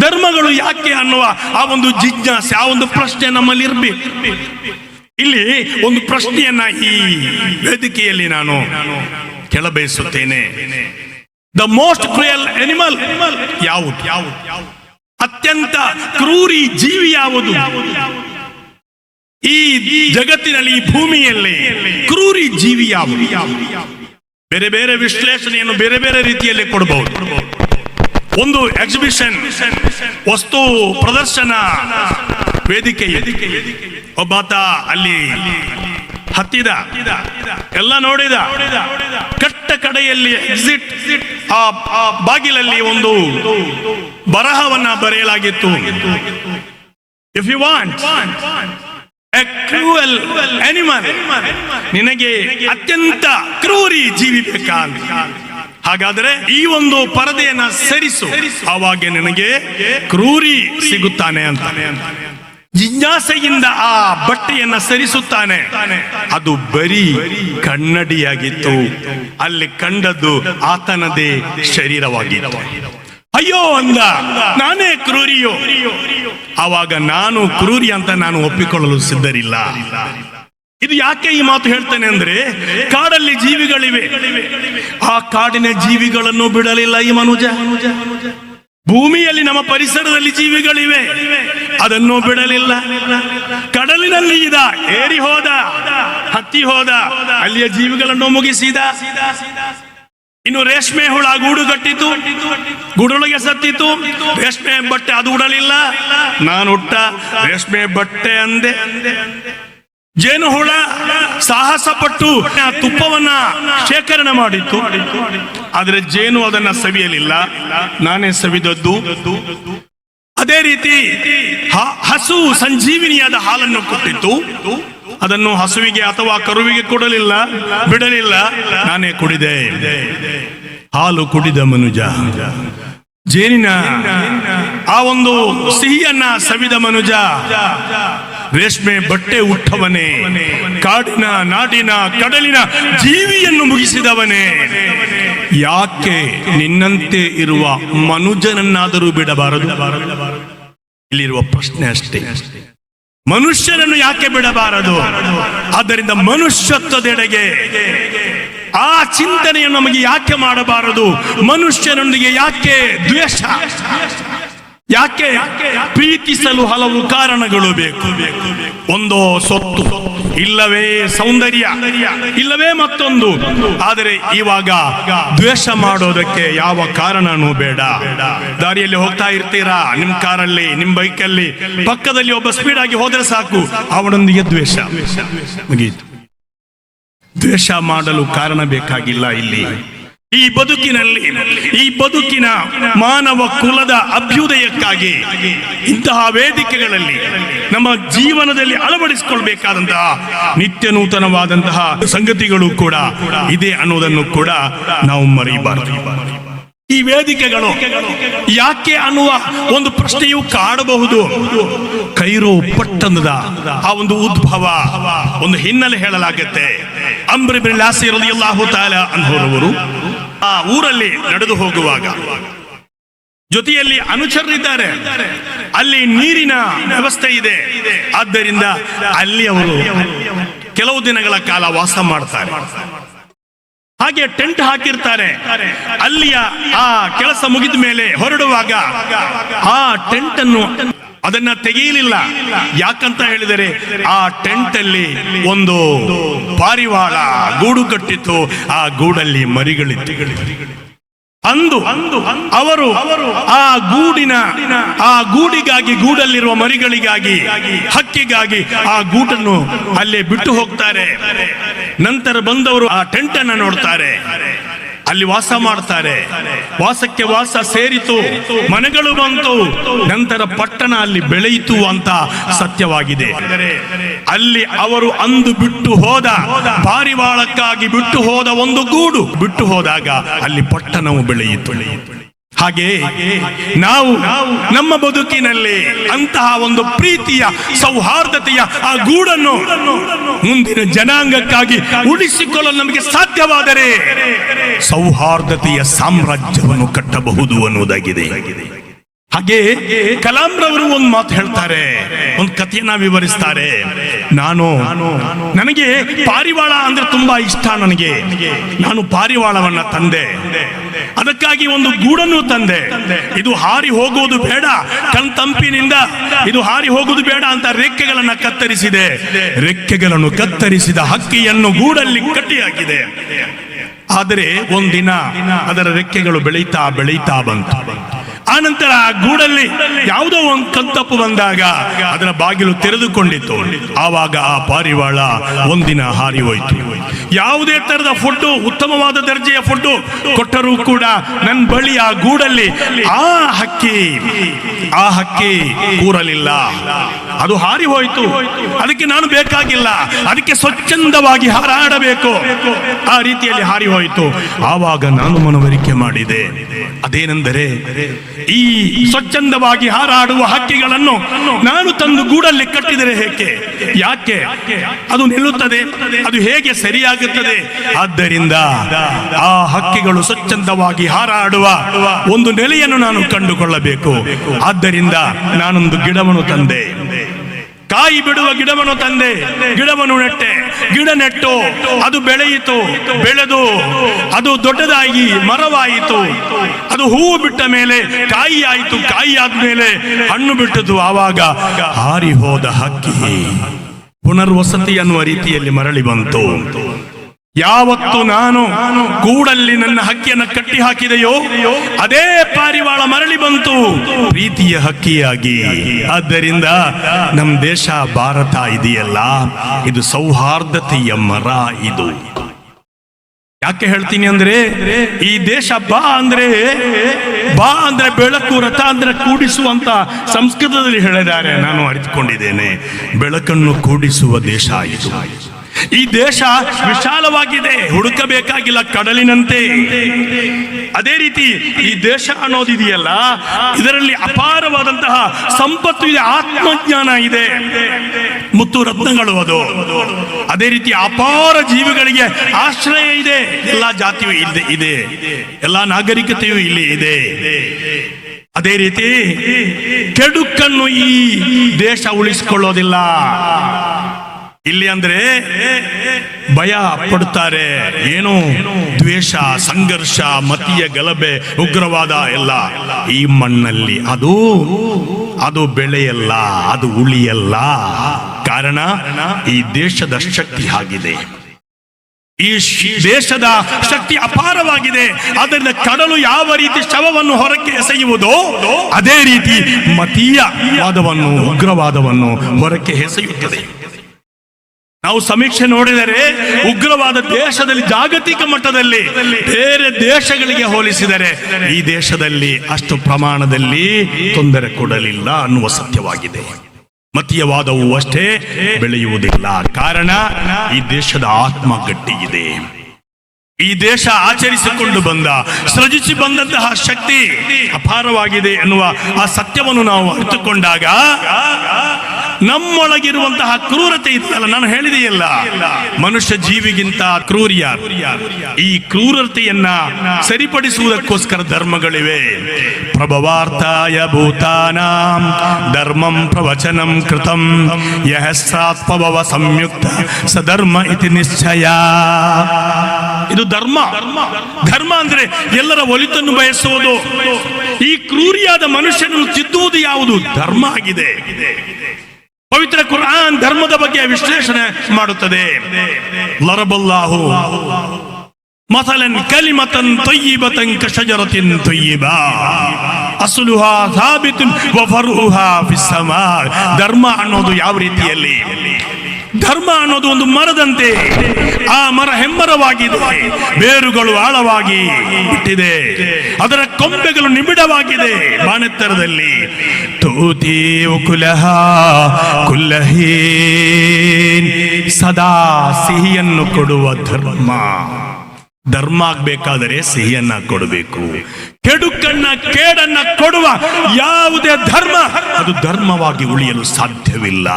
ಧರ್ಮಗಳು ಯಾಕೆ ಅನ್ನುವ ಆ ಒಂದು ಜಿಜ್ಞಾಸೆ, ಆ ಒಂದು ಪ್ರಶ್ನೆ ನಮ್ಮಲ್ಲಿ ಇರಬೇಕು. ಇಲ್ಲಿ ಒಂದು ಪ್ರಶ್ನೆಯನ್ನ ಈ ವೇದಿಕೆಯಲ್ಲಿ ನಾನು ಕೆಳಬಯಸುತ್ತೇನೆ. ದ ಮೋಸ್ಟ್ ಕ್ರಿಯಲ್ ಯಾವುದು ಯಾವುದು? ಅತ್ಯಂತ ಕ್ರೂರಿ ಜೀವಿ ಯಾವುದು? ಈ ಜಗತ್ತಿನಲ್ಲಿ, ಈ ಭೂಮಿಯಲ್ಲಿ ಕ್ರೂರಿ ಜೀವಿ ಯಾವುದು? ಬೇರೆ ಬೇರೆ ವಿಶ್ಲೇಷಣೆಯನ್ನು ಬೇರೆ ಬೇರೆ ರೀತಿಯಲ್ಲಿ ಕೊಡಬಹುದು ಒಂದು ಎಕ್ಸಿಬಿಷನ್ ವಸ್ತು ಪ್ರದರ್ಶನ ವೇದಿಕೆ ಒಬ್ಬಾತ ಅಲ್ಲಿ ಹತ್ತಿದ, ಎಲ್ಲ ನೋಡಿದ, ಕಟ್ಟ ಕಡೆಯಲ್ಲಿ ಎಕ್ಸಿಟ್ ಆ ಬಾಗಿಲಲ್ಲಿ ಒಂದು ಬರಹವನ್ನ ಬರೆಯಲಾಗಿತ್ತು if you want cruel animal ನಿನಗೆ ಅತ್ಯಂತ ಕ್ರೂರಿ ಜೀವಿ ಬೇಕಾ ಅಂತ. ಹಾಗಾದ್ರೆ ಈ ಒಂದು ಪರದೆಯನ್ನ ಸರಿಸು. ಅವಾಗ ನಿನಗೆ ಕ್ರೂರಿ ಸಿಗುತ್ತಾನೆ ಅಂತ. ಜಿಜ್ಞಾಸೆಯಿಂದ ಆ ಬಟ್ಟೆಯನ್ನ ಸರಿಸುತ್ತಾನೆ. ಅದು ಬರೀ ಕನ್ನಡಿಯಾಗಿತ್ತು. ಅಲ್ಲಿ ಕಂಡದ್ದು ಆತನದೇ ಶರೀರವಾಗಿತ್ತು. ಅಯ್ಯೋ ಅಂದ, ನಾನೇ ಕ್ರೂರಿಯೋ? ಆವಾಗ ನಾನು ಕ್ರೂರಿ ಅಂತ ನಾನು ಒಪ್ಪಿಕೊಳ್ಳಲು ಸಿದ್ಧರಿಲ್ಲ. ಇದು ಯಾಕೆ ಈ ಮಾತು ಹೇಳ್ತೇನೆ ಅಂದ್ರೆ ಕಾಡಲ್ಲಿ ಜೀವಿಗಳಿವೆ. ಆ ಕಾಡಿನ ಜೀವಿಗಳನ್ನು ಬಿಡಲಿಲ್ಲ ಈ ಮನುಜ. ಭೂಮಿಯಲ್ಲಿ ನಮ್ಮ ಪರಿಸರದಲ್ಲಿ ಜೀವಿಗಳಿವೆ. ಅದನ್ನು ಬಿಡಲಿಲ್ಲ. ಕಡಲಿನಲ್ಲಿ ಇದ, ಏರಿ ಹೋದ, ಹತ್ತಿ ಹೋದ, ಅಲ್ಲಿಯ ಜೀವಿಗಳನ್ನು ಮುಗಿಸಿದ. ಇನ್ನು ರೇಷ್ಮೆ ಹುಳ ಗೂಡು ಕಟ್ಟಿತು, ಗೂಡೊಳಗೆ ಸತ್ತಿತು. ರೇಷ್ಮೆ ಬಟ್ಟೆ ಅದು ಉಡಲಿಲ್ಲ. ನಾನು ಹುಟ್ಟ ರೇಷ್ಮೆ ಬಟ್ಟೆ ಅಂದೆ. ಜೇನು ಹುಳ ಸಾಹಸ ಪಟ್ಟು ತುಪ್ಪವನ್ನ ಶೇಖರಣೆ ಮಾಡಿತ್ತು. ಆದ್ರೆ ಜೇನು ಅದನ್ನ ಸವಿಯಲಿಲ್ಲ. ನಾನೇ ಸವಿದದ್ದು. ಅದೇ ರೀತಿ ಹಸು ಸಂಜೀವಿನಿಯಾದ ಹಾಲನ್ನು ಕೊಟ್ಟಿತ್ತು. ಅದನ್ನು ಹಸುವಿಗೆ ಅಥವಾ ಕರುವಿಗೆ ಕೊಡಲಿಲ್ಲ, ಬಿಡಲಿಲ್ಲ. ನಾನೇ ಕುಡಿದೆ. ಹಾಲು ಕುಡಿದ ಮನುಜ. ಜೇನಿನ ಆ ಒಂದು ಸಿಹಿಯನ್ನ ಸವಿದ ಮನುಜ. ರೇಷ್ಮೆ ಬಟ್ಟೆ ಉಟ್ಟವನೇ, ಕಾಡಿನ, ನಾಡಿನ, ಕಡಲಿನ ಜೀವಿಯನ್ನು ಮುಗಿಸಿದವನೇ. ಯಾಕೆ ನಿನ್ನಂತೆ ಇರುವ ಮನುಜನನ್ನಾದರೂ ಬಿಡಬಾರದು? ಇಲ್ಲಿರುವ ಪ್ರಶ್ನೆ ಅಷ್ಟೇ. ಮನುಷ್ಯನನ್ನು ಯಾಕೆ ಬಿಡಬಾರದು? ಆದ್ದರಿಂದ ಮನುಷ್ಯತ್ವದೆಡೆಗೆ ಆ ಚಿಂತನೆಯನ್ನು ನಮಗೆ ಯಾಕೆ ಮಾಡಬಾರದು? ಮನುಷ್ಯನೊಂದಿಗೆ ಯಾಕೆ ದ್ವೇಷ? ಯಾಕೆ ಪ್ರೀತಿಸಲು ಹಲವು ಕಾರಣಗಳು ಬೇಕು? ಒಂದೋ ಸೊತ್ತು, ಇಲ್ಲವೇ ಸೌಂದರ್ಯ, ಇಲ್ಲವೇ ಮತ್ತೊಂದು. ಆದರೆ ಇವಾಗ ದ್ವೇಷ ಮಾಡೋದಕ್ಕೆ ಯಾವ ಕಾರಣನೂ ಬೇಡ. ದಾರಿಯಲ್ಲಿ ಹೋಗ್ತಾ ಇರ್ತೀರಾ? ನಿಮ್ ಕಾರಲ್ಲಿ, ನಿಮ್ ಬೈಕಲ್ಲಿ? ಪಕ್ಕದಲ್ಲಿ ಒಬ್ಬ ಸ್ಪೀಡ್ ಆಗಿ ಹೋದ್ರೆ ಸಾಕು. ಅವನೊಂದಿಗೆ ದ್ವೇಷ. ಮುಗೀತು. ದ್ವೇಷ ಮಾಡಲು ಕಾರಣ ಬೇಕಾಗಿಲ್ಲ ಇಲ್ಲಿ. ಈ ಬದುಕಿನಲ್ಲಿ, ಈ ಬದುಕಿನ ಮಾನವ ಕುಲದ ಅಭ್ಯುದಯಕ್ಕಾಗಿ ಇಂತಹ ವೇದಿಕೆಗಳಲ್ಲಿ ನಮ್ಮ ಜೀವನದಲ್ಲಿ ಅಳವಡಿಸಿಕೊಳ್ಬೇಕಾದಂತಹ ನಿತ್ಯ ನೂತನವಾದಂತಹ ಸಂಗತಿಗಳು ಕೂಡ ಇದೆ ಅನ್ನೋದನ್ನು ಕೂಡ ನಾವು ಮರೆಯಬಾರದು. ಈ ವೇದಿಕೆಗಳು ಯಾಕೆ ಅನ್ನುವ ಒಂದು ಪ್ರಶ್ನೆಯು ಕಾಡಬಹುದು. ಕೈರೋ ಪಟ್ಟಣದ ಆ ಒಂದು ಉದ್ಭವ ಒಂದು ಹಿನ್ನೆಲೆ ಹೇಳಲಾಗುತ್ತೆ. ಅಂಬ್ರಿ ಬಿರ್ಲಾಸಿ ರಲಿಯಲ್ಲಾಹು ತಾಲ ಅನ್ನೋರವರು ಆ ಊರಲ್ಲಿ ನಡೆದು ಹೋಗುವಾಗ. ಜೊತೆಯಲ್ಲಿ ಅನುಚರರಿದ್ದಾರೆ. ಅಲ್ಲಿ ನೀರಿನ ವ್ಯವಸ್ಥೆ ಇದೆ. ಆದ್ದರಿಂದ ಅಲ್ಲಿ ಅವರು ಕೆಲವು ದಿನಗಳ ಕಾಲ ವಾಸ ಮಾಡ್ತಾರೆ. ಹಾಗೆ ಟೆಂಟ್ ಹಾಕಿರ್ತಾರೆ. ಅಲ್ಲಿಯ ಆ ಕೆಲಸ ಮುಗಿದ ಮೇಲೆ ಹೊರಡುವಾಗ ಆ ಟೆಂಟ್ ಅನ್ನು ಅದನ್ನ ತೆಗೆಯಲಿಲ್ಲ. ಯಾಕಂತ ಹೇಳಿದರೆ ಆ ಟೆಂಟ್ ಅಲ್ಲಿ ಒಂದು ಪಾರಿವಾಳ ಗೂಡು ಕಟ್ಟಿತ್ತು. ಆ ಗೂಡಲ್ಲಿ ಮರಿಗಳಿತ್ತು. ಅಂದು ಅವರು ಆ ಗೂಡಿನ, ಆ ಗೂಡಿಗಾಗಿ, ಗೂಡಲ್ಲಿರುವ ಮರಿಗಳಿಗಾಗಿ, ಹಕ್ಕಿಗಾಗಿ ಆ ಗೂಡನ್ನು ಅಲ್ಲೇ ಬಿಟ್ಟು ಹೋಗ್ತಾರೆ. ನಂತರ ಬಂದವರು ಆ ಟೆಂಟ್ ಅನ್ನ ನೋಡ್ತಾರೆ. ಅಲ್ಲಿ ವಾಸ ಮಾಡ್ತಾರೆ. ವಾಸಕ್ಕೆ ವಾಸ ಸೇರಿತು. ಮನೆಗಳು ಬಂತು. ನಂತರ ಪಟ್ಟಣ ಅಲ್ಲಿ ಬೆಳೆಯಿತು ಅಂತ ಸತ್ಯವಾಗಿದೆ. ಅಲ್ಲಿ ಅವರು ಅಂದು ಬಿಟ್ಟು ಹೋದ, ಪಾರಿವಾಳಕ್ಕಾಗಿ ಬಿಟ್ಟು ಹೋದ ಒಂದು ಗೂಡು. ಬಿಟ್ಟು ಹೋದಾಗ ಅಲ್ಲಿ ಪಟ್ಟಣವು ಬೆಳೆಯಿತು. ಹಾಗೆ ನಾವು ನಮ್ಮ ಬದುಕಿನಲ್ಲಿ ಅಂತಹ ಒಂದು ಪ್ರೀತಿಯ, ಸೌಹಾರ್ದತೆಯ ಆ ಗೂಡನ್ನು ಮುಂದಿನ ಜನಾಂಗಕ್ಕಾಗಿ ಉಳಿಸಿಕೊಳ್ಳಲು ನಮಗೆ ಸಾಧ್ಯವಾದರೆ ಸೌಹಾರ್ದತೆಯ ಸಾಮ್ರಾಜ್ಯವನ್ನು ಕಟ್ಟಬಹುದು ಅನ್ನುವುದಾಗಿದೆ. ಹಾಗೆ ಕಲಾಂರವರು ಒಂದು ಮಾತು ಹೇಳ್ತಾರೆ. ಒಂದು ಕಥೆಯನ್ನ ವಿವರಿಸ್ತಾರೆ. ನಾನು, ನನಗೆ ಪಾರಿವಾಳ ಅಂದ್ರೆ ತುಂಬಾ ಇಷ್ಟ ನನಗೆ. ನಾನು ಪಾರಿವಾಳವನ್ನ ತಂದೆ. ಅದಕ್ಕಾಗಿ ಒಂದು ಗೂಡನ್ನು ತಂದೆ. ಇದು ಹಾರಿ ಹೋಗುವುದು ಬೇಡ. ಕಣ್ ತಂಪಿನಿಂದ ಇದು ಹಾರಿ ಹೋಗುವುದು ಬೇಡ ಅಂತ ರೆಕ್ಕೆಗಳನ್ನ ಕತ್ತರಿಸಿದೆ. ರೆಕ್ಕೆಗಳನ್ನು ಕತ್ತರಿಸಿದ ಹಕ್ಕಿಯನ್ನು ಗೂಡಲ್ಲಿ ಕಟ್ಟಿಯಾಗಿದೆ ಆದರೆ ಒಂದಿನ ಅದರ ರೆಕ್ಕೆಗಳು ಬೆಳೀತಾ ಬೆಳೀತಾ ಬಂತು. ಆನಂತರ ಆ ಗೂಡಲ್ಲಿ ಯಾವುದೋ ಒಂದು ಕಲ್ತಪ್ಪು ಬಂದಾಗ ಅದರ ಬಾಗಿಲು ತೆರೆದುಕೊಂಡಿತ್ತು. ಆವಾಗ ಆ ಪಾರಿವಾಳ ಒಂದಿನ ಹಾರಿ ಹೋಯಿತು. ಯಾವುದೇ ತರದ ಫುಡ್ ಉತ್ತಮವಾದ ದರ್ಜೆಯ ಫುಡ್ ಕೊಟ್ಟರೂ ಕೂಡ ನನ್ನ ಬಳಿ ಆ ಗೂಡಲ್ಲಿ ಆ ಹಕ್ಕಿ ಆ ಹಕ್ಕಿ ಕೂರಲಿಲ್ಲ. ಅದು ಹಾರಿ ಹೋಯಿತು. ಅದಕ್ಕೆ ನಾನು ಬೇಕಾಗಿಲ್ಲ. ಅದಕ್ಕೆ ಸ್ವಚ್ಛಂದವಾಗಿ ಹಾರಾಡಬೇಕು. ಆ ರೀತಿಯಲ್ಲಿ ಹಾರಿ ಹೋಯಿತು. ಆವಾಗ ನಾನು ಮನವರಿಕೆ ಮಾಡಿದೆ. ಅದೇನೆಂದರೆ, ಈ ಸ್ವಚ್ಛಂದವಾಗಿ ಹಾರಾಡುವ ಹಕ್ಕಿಗಳನ್ನು ನಾನು ತಂದು ಗೂಡಲ್ಲಿ ಕಟ್ಟಿದರೆ ಹೇಗೆ? ಯಾಕೆ? ಅದು ನಿಲ್ಲುತ್ತದೆ. ಅದು ಹೇಗೆ ಸರಿಯಾಗುತ್ತದೆ? ಆದ್ದರಿಂದ ಆ ಹಕ್ಕಿಗಳು ಸ್ವಚ್ಛಂದವಾಗಿ ಹಾರಾಡುವ ಒಂದು ನೆಲೆಯನ್ನು ನಾನು ಕಂಡುಕೊಳ್ಳಬೇಕು. ಆದ್ದರಿಂದ ನಾನೊಂದು ಗಿಡವನ್ನು ತಂದೆ. ಕಾಯಿ ಬಿಡುವ ಗಿಡವನ್ನು ತಂದೆ, ಗಿಡವನ್ನು ನೆಟ್ಟೆ. ಗಿಡ ನೆಟ್ಟು, ಅದು ಬೆಳೆಯಿತು, ಬೆಳೆದು, ಅದು ದೊಡ್ಡದಾಗಿ ಮರವಾಯಿತು. ಅದು ಹೂವು ಬಿಟ್ಟ ಮೇಲೆ ಕಾಯಿ ಆಯಿತು, ಕಾಯಿ ಆದ್ಮೇಲೆ ಹಣ್ಣು ಬಿಟ್ಟದು ಆವಾಗ ಹಾರಿ ಹೋದ ಹಕ್ಕಿ. ಪುನರ್ವಸತಿ ಅನ್ನುವ ರೀತಿಯಲ್ಲಿ ಮರಳಿ ಬಂತು. ಯಾವತ್ತು ನಾನು ಕೂಡಲ್ಲಿ ನನ್ನ ಹಕ್ಕಿಯನ್ನು ಕಟ್ಟಿ ಹಾಕಿದೆಯೋ ಅದೇ ಪಾರಿವಾಳ ಮರಳಿ ಬಂತು. ಪ್ರೀತಿಯ ಹಕ್ಕಿಯಾಗಿ. ಆದ್ದರಿಂದ ನಮ್ಮ ದೇಶ ಭಾರತ ಇದೆಯಲ್ಲ, ಇದು ಸೌಹಾರ್ದತೆಯ ಮರ ಇದು. ಯಾಕೆ ಹೇಳ್ತೀನಿ ಅಂದ್ರೆ, ಈ ದೇಶ ಬಾ ಅಂದ್ರೆ ಬಾ ಅಂದ್ರೆ ಬೆಳಕು ರಥ ಅಂದ್ರೆ ಕೂಡಿಸುವಂತ ಸಂಸ್ಕೃತದಲ್ಲಿ ಹೇಳಿದ್ದಾರೆ. ನಾನು ಅರಿತುಕೊಂಡಿದ್ದೇನೆ, ಬೆಳಕನ್ನು ಕೂಡಿಸುವ ದೇಶ ಇದು. ಈ ದೇಶ ವಿಶಾಲವಾಗಿದೆ. ಹುಡುಕಬೇಕಾಗಿಲ್ಲ ಕಡಲಿನಂತೆ. ಅದೇ ರೀತಿ ಈ ದೇಶ ಅನ್ನೋದಿದೆಯಲ್ಲ ಇದರಲ್ಲಿ ಅಪಾರವಾದಂತಹ ಸಂಪತ್ತು ಇದೆ, ಆತ್ಮಜ್ಞಾನ ಇದೆ. ಮುತ್ತು ರತ್ನಗಳು ಅದು. ಅದೇ ರೀತಿ ಅಪಾರ ಜೀವಿಗಳಿಗೆ ಆಶ್ರಯ ಇದೆ. ಎಲ್ಲ ಜಾತಿಯು ಇದೆ ಇದೆ. ಎಲ್ಲ ನಾಗರಿಕತೆಯು ಇಲ್ಲಿ ಇದೆ. ಅದೇ ರೀತಿ ಕೆಡುಕನ್ನು ಈ ದೇಶ ಉಳಿಸಿಕೊಳ್ಳೋದಿಲ್ಲ. ಇಲ್ಲಿ ಅಂದ್ರೆ ಭಯ ಪಡುತ್ತಾರೆ. ಏನು? ದ್ವೇಷ, ಸಂಘರ್ಷ, ಮತೀಯ ಗಲಭೆ, ಉಗ್ರವಾದ ಎಲ್ಲ. ಈ ಮಣ್ಣಲ್ಲಿ ಅದು ಅದು ಬೆಳೆಯಲ್ಲ, ಅದು ಉಳಿಯಲ್ಲ. ಕಾರಣ, ಈ ದೇಶದ ಶಕ್ತಿ ಆಗಿದೆ. ಈ ದೇಶದ ಶಕ್ತಿ ಅಪಾರವಾಗಿದೆ. ಆದ್ದರಿಂದ ಕಡಲು ಯಾವ ರೀತಿ ಶವವನ್ನು ಹೊರಕ್ಕೆ ಎಸೆಯುವುದೋ, ಅದೇ ರೀತಿ ಮತೀಯ ವಾದವನ್ನು, ಉಗ್ರವಾದವನ್ನು ಹೊರಕ್ಕೆ ಎಸೆಯುತ್ತದೆ. ನಾವು ಸಮೀಕ್ಷೆ ನೋಡಿದರೆ ಉಗ್ರವಾದ ದೇಶದಲ್ಲಿ ಜಾಗತಿಕ ಮಟ್ಟದಲ್ಲಿ ಬೇರೆ ದೇಶಗಳಿಗೆ ಹೋಲಿಸಿದರೆ ಈ ದೇಶದಲ್ಲಿ ಅಷ್ಟು ಪ್ರಮಾಣದಲ್ಲಿ ತೊಂದರೆ ಕೊಡಲಿಲ್ಲ ಅನ್ನುವ ಸತ್ಯವಾಗಿದೆ. ಮತೀಯವಾದವು ಅಷ್ಟೇ ಬೆಳೆಯುವುದಿಲ್ಲ. ಕಾರಣ ಈ ದೇಶದ ಆತ್ಮ ಗಟ್ಟಿ ಇದೆ. ಈ ದೇಶ ಆಚರಿಸಿಕೊಂಡು ಬಂದ ಸೃಜಿಸಿ ಬಂದಂತಹ ಶಕ್ತಿ ಅಪಾರವಾಗಿದೆ ಎನ್ನುವ ಆ ಸತ್ಯವನ್ನು ನಾವು ಅರಿತುಕೊಂಡಾಗ ನಮ್ಮೊಳಗಿರುವಂತಹ ಕ್ರೂರತೆ ಇತ್ತಲ್ಲ ನಾನು ಹೇಳಿದೆಯಲ್ಲ? ಮನುಷ್ಯ ಜೀವಿಗಿಂತ ಕ್ರೂರಿಯ. ಈ ಕ್ರೂರತೆಯನ್ನ ಸರಿಪಡಿಸುವುದಕ್ಕೋಸ್ಕರ ಧರ್ಮಗಳಿವೆ. ಪ್ರಭವಾರ್ಥಾಯ ಭೂತಾನಾಂ ಧರ್ಮಂ ಪ್ರವಚನಂ ಕೃತಂ ಯಹಸ್ರಾತ್ಮವ ಸಂಯುಕ್ತ ಸಧರ್ಮ ಇತಿ ನಿಶ್ಚಯ. ಇದು ಧರ್ಮ. ಧರ್ಮ ಅಂದ್ರೆ ಎಲ್ಲರ ಒಲಿತನ್ನು ಬಯಸುವುದು. ಈ ಕ್ರೂರಿಯಾದ ಮನುಷ್ಯನನ್ನು ತಿದ್ದುವುದು ಯಾವುದು? ಧರ್ಮ ಆಗಿದೆ. ಪವಿತ್ರ ಕುರಾನ್ ಧರ್ಮದ ಬಗ್ಗೆ ವಿಶ್ಲೇಷಣೆ ಮಾಡುತ್ತದೆ. ಲರಬಲ್ಲಾಹು. ಮಸಲನ್ ಕಲಿಮತನ್ ತೊಯ್ಯಿಬತನ್ ಕಶಜರತಿನ್ ತೊಯ್ಯಿಬಾ. ಅಸುಲುಹಾ ಸಾಬಿತುನ್ ವಫರುಹಾ ಫಿಸ್ಸಮಾ ಧರ್ಮ ಅನ್ನೋದು ಯಾವ ರೀತಿಯಲ್ಲಿ? ಧರ್ಮ ಅನ್ನೋದು ಒಂದು ಮರದಂತೆ ಆ ಮರ ಹೆಮ್ಮರವಾಗಿದೆ. ಬೇರುಗಳು ಆಳವಾಗಿ ಬಿಟ್ಟಿದೆ. ಅದರ ಕೊಂಬೆಗಳು ನಿಬಿಡವಾಗಿದೆ. ಬಾಣೆತ್ತರದಲ್ಲಿ, ತೂತಿ ಕುಲಹ ಕುಲಹೀನ್ ಸದಾ ಸಿಹಿಯನ್ನು ಕೊಡುವ ಧರ್ಮ. ಧರ್ಮ ಆಗ್ಬೇಕಾದರೆ ಸಿಹಿಯನ್ನ ಕೊಡಬೇಕು. ಕೆಡುಕನ್ನ, ಕೇಡನ್ನ ಕೊಡುವ ಯಾವುದೇ ಧರ್ಮ, ಅದು ಧರ್ಮವಾಗಿ ಉಳಿಯಲು ಸಾಧ್ಯವಿಲ್ಲ.